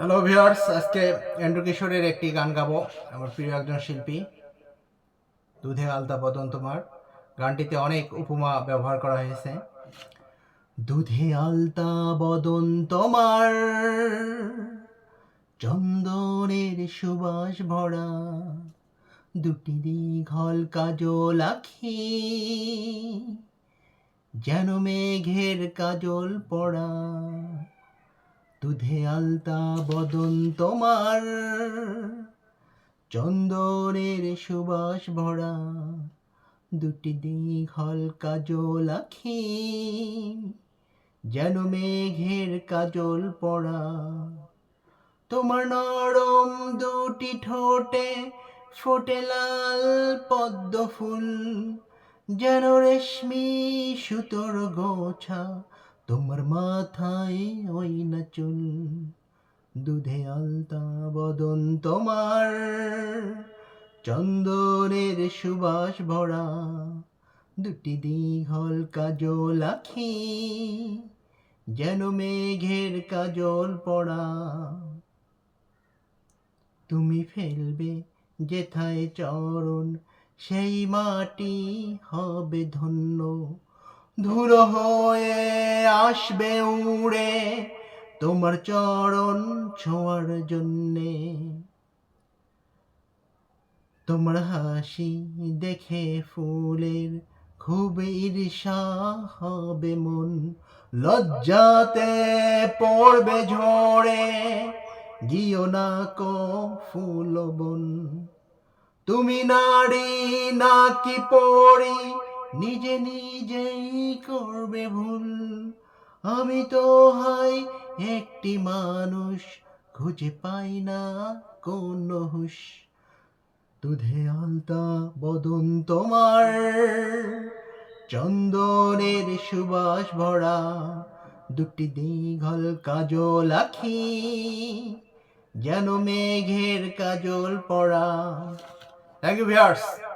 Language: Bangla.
হ্যালো ভিউয়ার্স আজকে এন্ড্রু কিশোরের একটি গান গাবো। আমার প্রিয় একজন শিল্পী, দুধে আলতা বদন তোমার গানটিতে অনেক উপমা ব্যবহার করা হয়েছে। দুধে আলতা বদন তোমার চন্দনের সুবাস ভরা, দুটি দীঘল কাজল আখি, যেন মেঘের কাজল পড়া। দুধে আলতা বদন তোমার। চন্দনের সুবাস ভরা দুটি দীঘল কাজল আখি, যেন মেঘের কাজল পড়া। তোমার নরম দুটি ঠোঁটে ফোটে লাল পদ্ম ফুল, যেন রেশমি সুতোর গোছা তোমার মাথায় ওই না চুল, দুধে আলতা বদন তোমার। চন্দনের সুবাস ভরা দুটি দীঘল কাজল আখি, যেন মেঘের কাজল পড়া। তুমি ফেলবে যেথায় চরণ, সেই মাটি হবে ধন্য। ধুলো হয়ে আসবে উড়ে তোমার চরণ ছোঁয়ার জন্যে। তোমার হাসি দেখে ফুলের খুব ঈর্ষা হবে মন। লজ্জাতে পড়বে ঝড়ে গিও না কো ফুল বন। তুমি নারী নাকি পড়ি নিজে নিজেই করবে ভুল। আমি তো হাই একটি মানুষ, খুঁজে পাই না কোন হুশ। দুধে আলতা বদন তোমার, চন্দনের সুবাস ভরা। দুটি দীঘল কাজল আখি, যেন মেঘের কাজল পড়া। Thank you viewers